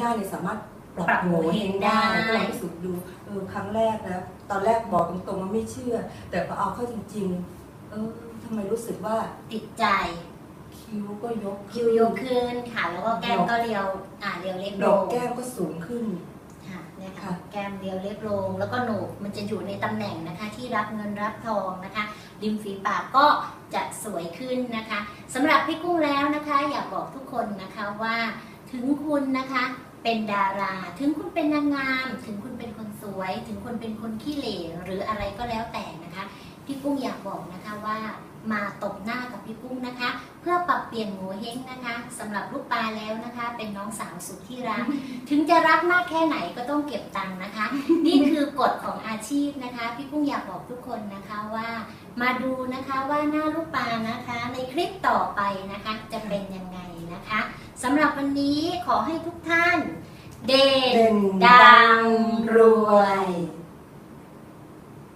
ได้เนี่ยสามารถปรับปรับโงเฮงได้ได้ก็ลองพิสูจน์ดูเออครั้งแรกนะ ตอนแรกบอกตรงๆว่าไม่เชื่อ แต่พอเอาเข้าจริง ๆ เออทำไมรู้สึกว่าติดใจ คิ้วก็ยกคิ้วยกขึ้นค่ะแล้วก็แก้มก็เรียวอ่าเรียวเล็กดลอกงแก้มก็สูงขึ้นค่ะเนี่ยค่ะค่ะ แก้มเรียวเล็กลง แล้วก็โหนกมันจะอยู่ในตำแหน่งนะคะ ที่รับเงินรับทองนะคะริมฝีปากก็จะสวยขึ้นนะคะสำหรับพี่กุ้งแล้วนะคะ อยากบอกทุกคนนะคะว่าถึงคุณนะคะ เป็นดารา ถึงคุณเป็นนางงาม ถึงคุณเป็นคนสวย ถึงคุณเป็นคนขี้เหร่หรืออะไรก็แล้วแต่นะคะพี่กุ้งอยากบอกนะคะว่ามาตบหน้ากับพี่กุ้งนะคะ เพื่อปรับเปลี่ยนโงเฮงนะคะสำหรับลูกปลาแล้วนะคะ เป็นน้องสาวสุดที่รัก ถึงจะรักมากแค่ไหนก็ต้องเก็บตังค์นะคะ นี่คือกฎของอาชีพนะคะ พี่กุ้งอยากบอกทุกคนนะคะว่า มาดูนะคะว่าหน้าลูกปลานะคะ ในคลิปต่อไปนะคะ จะเป็นยังไงนะคะ สำหรับวันนี้ขอให้ทุกท่าน เด่เด่นนดัง รวยย